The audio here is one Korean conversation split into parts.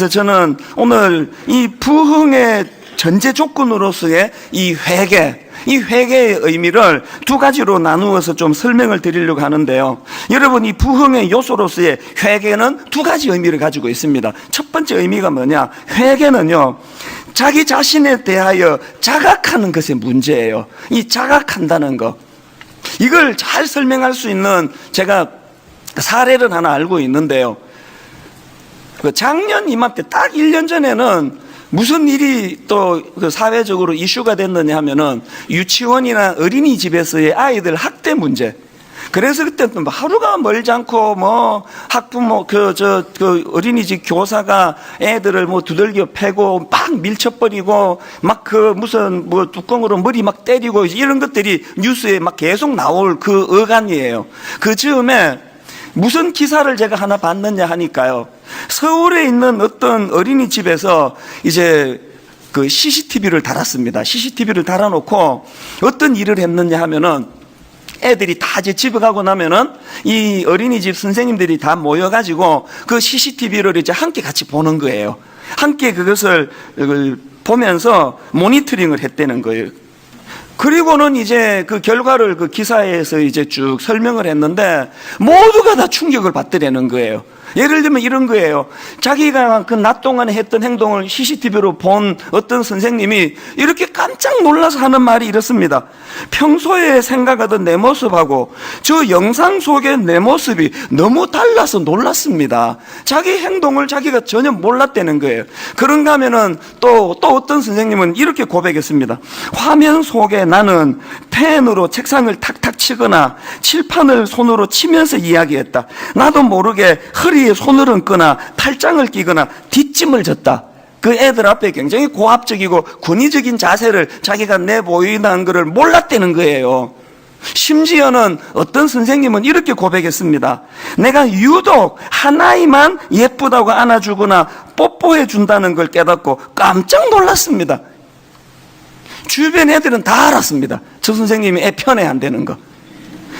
그래서 저는 오늘 이 부흥의 전제 조건으로서의 이 회개, 이 회개의 의미를 두 가지로 나누어서 좀 설명을 드리려고 하는데요. 여러분, 이 부흥의 요소로서의 회개는 두 가지 의미를 가지고 있습니다. 첫 번째 의미가 뭐냐? 회개는요, 자기 자신에 대하여 자각하는 것의 문제예요. 이 자각한다는 것. 이걸 잘 설명할 수 있는 제가 사례를 하나 알고 있는데요. 그 작년 이맘때 딱 1년 전에는 무슨 일이 또그 사회적으로 이슈가 됐느냐 하면은 유치원이나 어린이집에서의 아이들 학대 문제. 그래서 그때는 뭐 하루가 멀지 않고 뭐 학부모 그저그 어린이집 교사가 애들을 뭐 두들겨 패고 막 밀쳐버리고 막 그 무슨 뭐 뚜껑으로 머리 막 때리고 이런 것들이 뉴스에 막 계속 나올 그 어간이에요. 그 즈음에 무슨 기사를 제가 하나 봤느냐 하니까요. 서울에 있는 어떤 어린이집에서 이제 그 CCTV를 달았습니다. CCTV를 달아놓고 어떤 일을 했느냐 하면은 애들이 다 이제 집에 가고 나면은 이 어린이집 선생님들이 다 모여가지고 그 CCTV를 이제 함께 같이 보는 거예요. 함께 그것을 보면서 모니터링을 했다는 거예요. 그리고는 이제 그 결과를 그 기사에서 이제 쭉 설명을 했는데 모두가 다 충격을 받더라는 거예요. 예를 들면 이런 거예요. 자기가 그 낮 동안에 했던 행동을 CCTV로 본 어떤 선생님이 이렇게 깜짝 놀라서 하는 말이 이렇습니다. 평소에 생각하던 내 모습하고 저 영상 속의 내 모습이 너무 달라서 놀랐습니다. 자기 행동을 자기가 전혀 몰랐다는 거예요. 그런가 하면은 또, 또 어떤 선생님은 이렇게 고백했습니다. 화면 속에 나는 펜으로 책상을 탁탁 치거나 칠판을 손으로 치면서 이야기했다. 나도 모르게 허리에 손을 얹거나 팔짱을 끼거나 뒷짐을 졌다. 그 애들 앞에 굉장히 고압적이고 군의적인 자세를 자기가 내보인다는 것을 몰랐다는 거예요. 심지어는 어떤 선생님은 이렇게 고백했습니다. 내가 유독 하나이만 예쁘다고 안아주거나 뽀뽀해 준다는 걸 깨닫고 깜짝 놀랐습니다. 주변 애들은 다 알았습니다. 저 선생님이 애 편애 안 되는 거.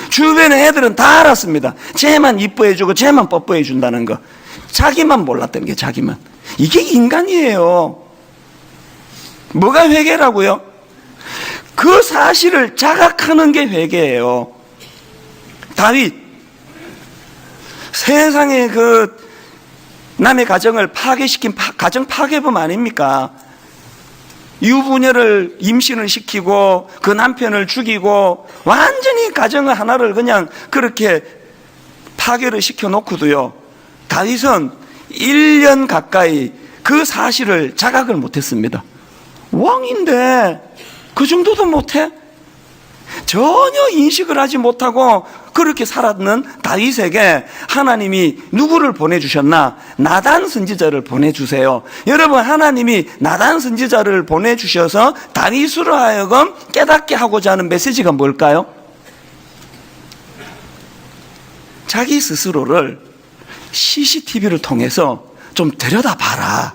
주변의 애들은 다 알았습니다. 쟤만 이뻐해주고 쟤만 뽀뽀해 준다는 거. 자기만 몰랐던 게 자기만. 이게 인간이에요. 뭐가 회개라고요? 그 사실을 자각하는 게 회개예요. 다윗 세상에 그 남의 가정을 파괴시킨 파- 가정 파괴범 아닙니까? 유부녀를 임신을 시키고 그 남편을 죽이고 완전히 가정을 하나를 그냥 그렇게 파괴를 시켜놓고도요. 다윗은 1년 가까이 그 사실을 자각을 못했습니다. 왕인데 그 정도도 못해? 전혀 인식을 하지 못하고 그렇게 살았는 다윗에게 하나님이 누구를 보내주셨나? 나단 선지자를 보내주세요. 여러분, 하나님이 나단 선지자를 보내주셔서 다윗으로 하여금 깨닫게 하고자 하는 메시지가 뭘까요? 자기 스스로를 CCTV를 통해서 좀 들여다 봐라.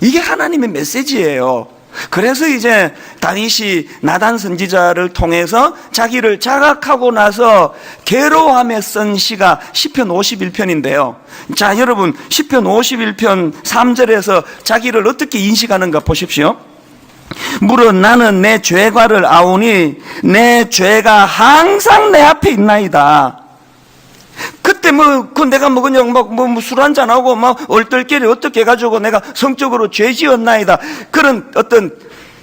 이게 하나님의 메시지예요. 그래서 이제 다윗이 나단 선지자를 통해서 자기를 자각하고 나서 괴로워함에 쓴 시가 시편 51편인데요. 자, 여러분 시편 51편 3절에서 자기를 어떻게 인식하는가 보십시오. 물어 나는 내 죄과를 아오니 내 죄가 항상 내 앞에 있나이다. 그때 뭐, 그 내가 뭐 그냥 막, 뭐, 술 한잔하고 막 얼떨결에 어떻게 해가지고 내가 성적으로 죄 지었나이다. 그런 어떤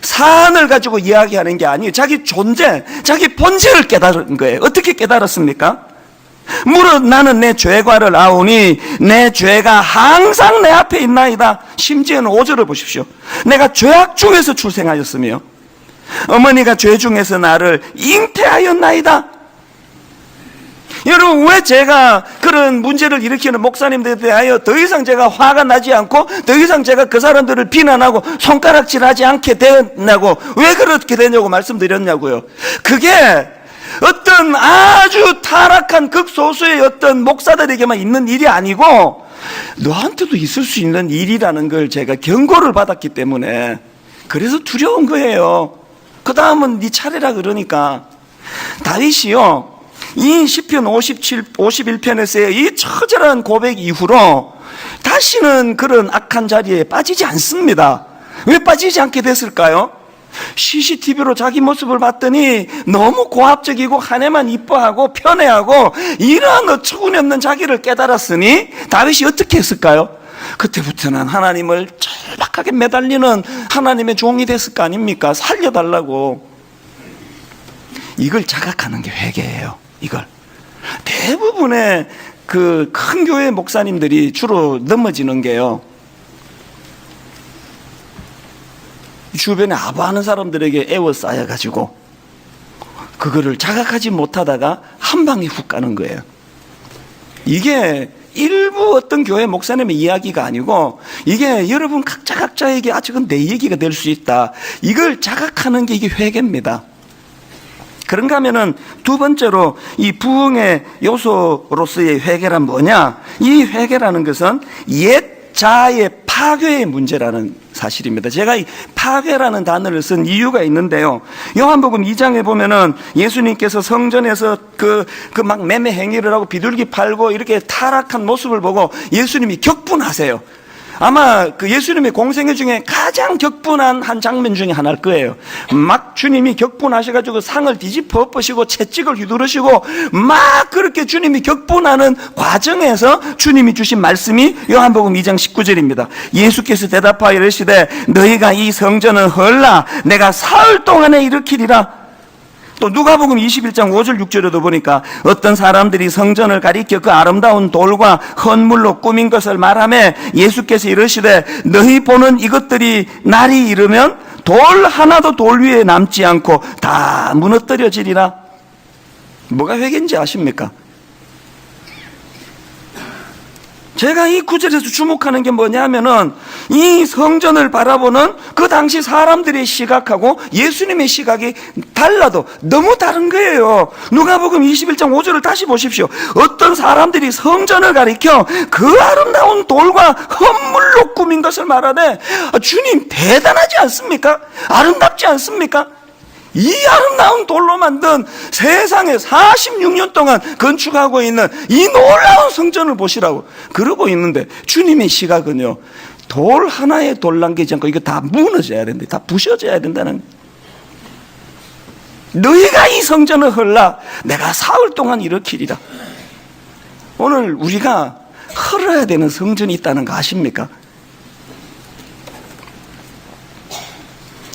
사안을 가지고 이야기하는 게 아니에요. 자기 존재, 자기 본질을 깨달은 거예요. 어떻게 깨달았습니까? 물어 나는 내 죄과를 아오니 내 죄가 항상 내 앞에 있나이다. 심지어는 5절을 보십시오. 내가 죄악 중에서 출생하였으며 어머니가 죄 중에서 나를 잉태하였나이다. 여러분 왜 제가 그런 문제를 일으키는 목사님들에 대하여 더 이상 제가 화가 나지 않고 더 이상 제가 그 사람들을 비난하고 손가락질하지 않게 되었냐고 왜 그렇게 되냐고 말씀드렸냐고요. 그게 어떤 아주 타락한 극소수의 어떤 목사들에게만 있는 일이 아니고 너한테도 있을 수 있는 일이라는 걸 제가 경고를 받았기 때문에 그래서 두려운 거예요. 그 다음은 네 차례라 그러니까 다윗이요. 이 시편 57, 51편에서의 이 처절한 고백 이후로 다시는 그런 악한 자리에 빠지지 않습니다. 왜 빠지지 않게 됐을까요? CCTV로 자기 모습을 봤더니 너무 고압적이고 한 해만 이뻐하고 편애하고 이러한 어처구니 없는 자기를 깨달았으니 다윗이 어떻게 했을까요? 그때부터는 하나님을 절박하게 매달리는 하나님의 종이 됐을 거 아닙니까? 살려달라고. 이걸 자각하는 게 회개예요. 이걸. 대부분의 그 큰 교회 목사님들이 주로 넘어지는 게요. 주변에 아부하는 사람들에게 애워싸여가지고 그거를 자각하지 못하다가 한 방에 훅 가는 거예요. 이게 일부 어떤 교회 목사님의 이야기가 아니고 이게 여러분 각자 각자에게 아 저건 내 얘기가 될 수 있다. 이걸 자각하는 게 이게 회개입니다. 그런가 하면은 두 번째로 이 부흥의 요소로서의 회개란 뭐냐? 이 회개라는 것은 옛 자의 파괴의 문제라는 사실입니다. 제가 이 파괴라는 단어를 쓴 이유가 있는데요. 요한복음 2장에 보면은 예수님께서 성전에서 그, 그 막 매매 행위를 하고 비둘기 팔고 이렇게 타락한 모습을 보고 예수님이 격분하세요. 아마 그 예수님의 공생애 중에 가장 격분한 한 장면 중에 하나일 거예요. 막 주님이 격분하셔가지고 상을 뒤집어 엎으시고 채찍을 휘두르시고 막 그렇게 주님이 격분하는 과정에서 주님이 주신 말씀이 요한복음 2장 19절입니다. 예수께서 대답하여 이르시되 너희가 이 성전을 헐라 내가 사흘 동안에 일으키리라. 또 누가복음 21장 5절 6절에도 보니까 어떤 사람들이 성전을 가리켜 그 아름다운 돌과 헌물로 꾸민 것을 말하며 예수께서 이르시되 너희 보는 이것들이 날이 이르면 돌 하나도 돌 위에 남지 않고 다 무너뜨려지리라. 뭐가 회개인지 아십니까? 제가 이 구절에서 주목하는 게 뭐냐면은 이 성전을 바라보는 그 당시 사람들의 시각하고 예수님의 시각이 달라도 너무 다른 거예요. 누가복음 21장 5절을 다시 보십시오. 어떤 사람들이 성전을 가리켜 그 아름다운 돌과 헌물로 꾸민 것을 말하되 아, 주님 대단하지 않습니까? 아름답지 않습니까? 이 아름다운 돌로 만든 세상에 46년 동안 건축하고 있는 이 놀라운 성전을 보시라고 그러고 있는데 주님의 시각은요 돌 하나에 돌 남기지 않고 이거 다 무너져야 된다 다 부셔져야 된다는 너희가 이 성전을 헐라 내가 사흘 동안 일으키리라 오늘 우리가 헐어야 되는 성전이 있다는 거 아십니까?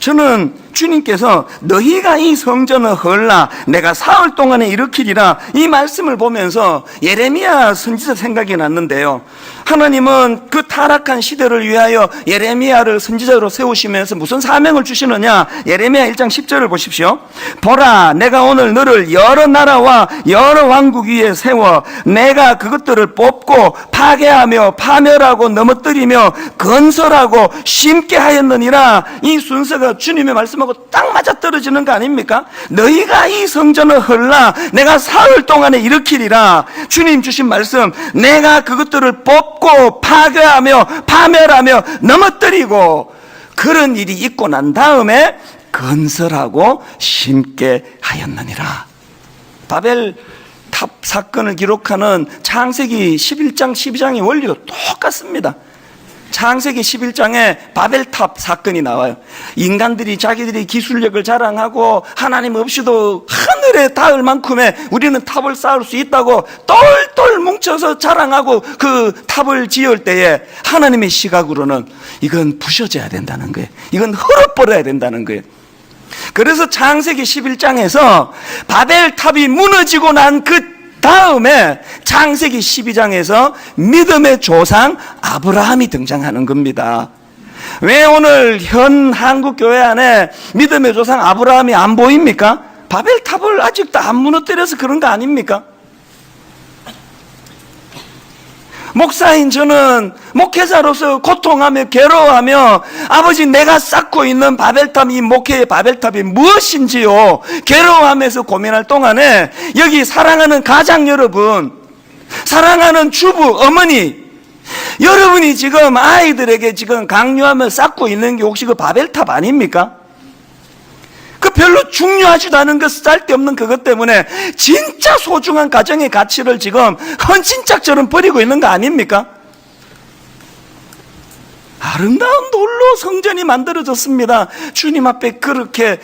저는 주님께서 너희가 이 성전을 헐라 내가 사흘 동안에 일으키리라 이 말씀을 보면서 예레미야 선지자 생각이 났는데요. 하나님은 그 타락한 시대를 위하여 예레미야를 선지자로 세우시면서 무슨 사명을 주시느냐? 예레미야 1장 10절을 보십시오. 보라 내가 오늘 너를 여러 나라와 여러 왕국 위에 세워 내가 그것들을 뽑고 파괴하며 파멸하고 넘어뜨리며 건설하고 심게 하였느니라 이 순서가 주님의 말씀하고 딱 맞아 떨어지는 거 아닙니까? 너희가 이 성전을 헐라 내가 사흘 동안에 일으키리라 주님 주신 말씀 내가 그것들을 뽑고 파괴하며 파멸하며 넘어뜨리고 그런 일이 있고 난 다음에 건설하고 심게 하였느니라 바벨 탑 사건을 기록하는 창세기 11장 12장의 원리도 똑같습니다. 창세기 11장에 바벨탑 사건이 나와요. 인간들이 자기들이 기술력을 자랑하고 하나님 없이도 하늘에 닿을 만큼의 우리는 탑을 쌓을 수 있다고 똘똘 뭉쳐서 자랑하고 그 탑을 지을 때에 하나님의 시각으로는 이건 부셔져야 된다는 거예요. 이건 헐어버려야 된다는 거예요. 그래서 창세기 11장에서 바벨탑이 무너지고 난 그 다음에 창세기 12장에서 믿음의 조상 아브라함이 등장하는 겁니다. 왜 오늘 현 한국 교회 안에 믿음의 조상 아브라함이 안 보입니까? 바벨탑을 아직도 안 무너뜨려서 그런 거 아닙니까? 목사인 저는 목회자로서 고통하며 괴로워하며 아버지 내가 쌓고 있는 바벨탑 이 목회의 바벨탑이 무엇인지요 괴로워하면서 고민할 동안에 여기 사랑하는 가장 여러분 사랑하는 주부 어머니 여러분이 지금 아이들에게 지금 강요하며 쌓고 있는 게 혹시 그 바벨탑 아닙니까? 그 별로 중요하지도 않은 것 쓸데없는 그것 때문에 진짜 소중한 가정의 가치를 지금 헌신짝처럼 버리고 있는 거 아닙니까? 아름다운 돌로 성전이 만들어졌습니다. 주님 앞에 그렇게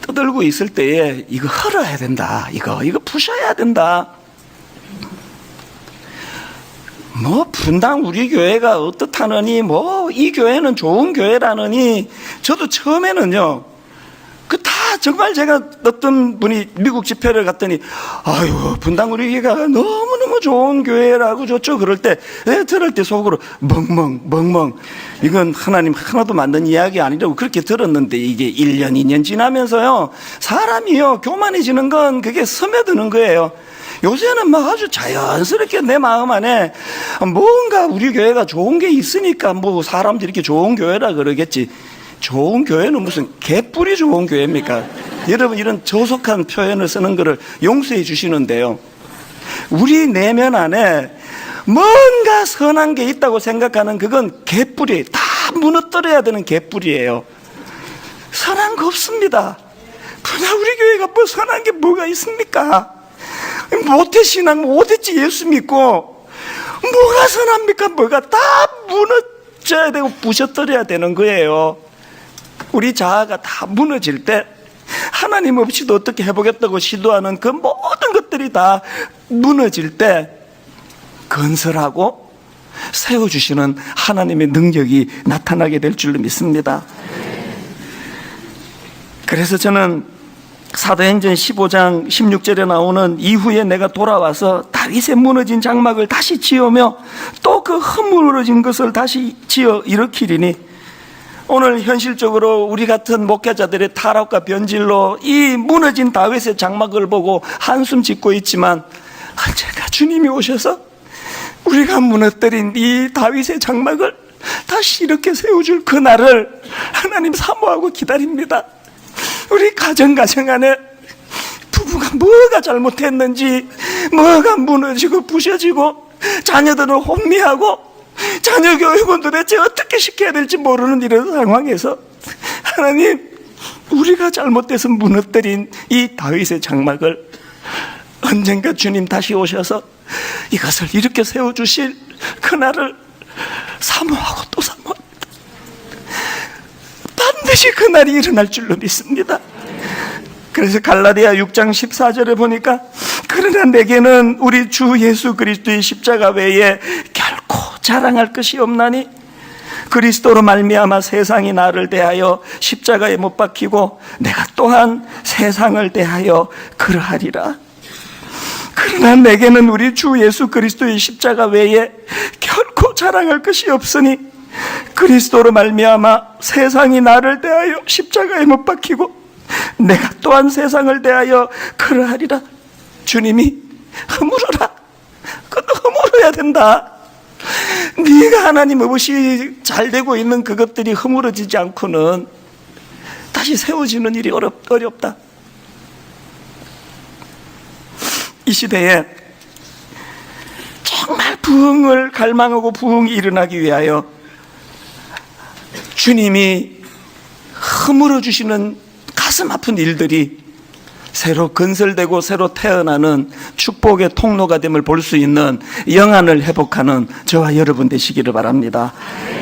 떠들고 있을 때에 이거 헐어야 된다. 이거 이거 부셔야 된다. 뭐 분당 우리 교회가 어떻다느니 뭐 이 교회는 좋은 교회라느니 저도 처음에는요 그 다 정말 제가 어떤 분이 미국 집회를 갔더니 아유 분당 우리 교회가 너무너무 좋은 교회라고 좋죠? 그럴 때 예, 들을 때 속으로 멍멍 멍멍. 이건 하나님 하나도 만든 이야기 아니라고 그렇게 들었는데 이게 1년 2년 지나면서요 사람이요 교만해지는 건 그게 스며드는 거예요 요새는 막 아주 자연스럽게 내 마음 안에 뭔가 우리 교회가 좋은 게 있으니까 뭐 사람들이 이렇게 좋은 교회라 그러겠지. 좋은 교회는 무슨 개뿔이 좋은 교회입니까? 여러분 이런 저속한 표현을 쓰는 것을 용서해 주시는데요. 우리 내면 안에 뭔가 선한 게 있다고 생각하는 그건 개뿔이 다 무너뜨려야 되는 개뿔이에요. 선한 거 없습니다. 그냥 우리 교회가 뭐 선한 게 뭐가 있습니까? 모태 신앙, 모태지 예수 믿고, 뭐가 선합니까? 뭐가 다 무너져야 되고 부셔뜨려야 되는 거예요. 우리 자아가 다 무너질 때, 하나님 없이도 어떻게 해보겠다고 시도하는 그 모든 것들이 다 무너질 때, 건설하고 세워주시는 하나님의 능력이 나타나게 될 줄로 믿습니다. 그래서 저는 사도행전 15장 16절에 나오는 이후에 내가 돌아와서 다윗의 무너진 장막을 다시 지으며 또 그 허물어진 것을 다시 지어 일으키리니 오늘 현실적으로 우리 같은 목회자들의 타락과 변질로 이 무너진 다윗의 장막을 보고 한숨 짓고 있지만 언젠가 주님이 오셔서 우리가 무너뜨린 이 다윗의 장막을 다시 이렇게 세워줄 그날을 하나님 사모하고 기다립니다. 우리 가정 가정 안에 부부가 뭐가 잘못했는지 뭐가 무너지고 부셔지고 자녀들은 혼미하고 자녀 교육은 도대체 어떻게 시켜야 될지 모르는 이런 상황에서 하나님 우리가 잘못돼서 무너뜨린 이 다윗의 장막을 언젠가 주님 다시 오셔서 이것을 이렇게 세워주실 그날을 사모하고 또 사모합니다. 반드시 그날이 일어날 줄로 믿습니다. 그래서 갈라디아 6장 14절에 보니까 그러나 내게는 우리 주 예수 그리스도의 십자가 외에 결코 자랑할 것이 없나니 그리스도로 말미암아 세상이 나를 대하여 십자가에 못 박히고 내가 또한 세상을 대하여 그러하리라. 그러나 내게는 우리 주 예수 그리스도의 십자가 외에 결코 자랑할 것이 없으니 그리스도로 말미암아 세상이 나를 대하여 십자가에 못 박히고 내가 또한 세상을 대하여 그러하리라. 주님이 허물어라. 그것도 허물어야 된다. 네가 하나님 없이 잘 되고 있는 그것들이 허물어지지 않고는 다시 세워지는 일이 어렵, 어렵다. 이 시대에 정말 부흥을 갈망하고 부흥이 일어나기 위하여 주님이 허물어 주시는 가슴 아픈 일들이 새로 건설되고 새로 태어나는 축복의 통로가 됨을 볼 수 있는 영안을 회복하는 저와 여러분 되시기를 바랍니다.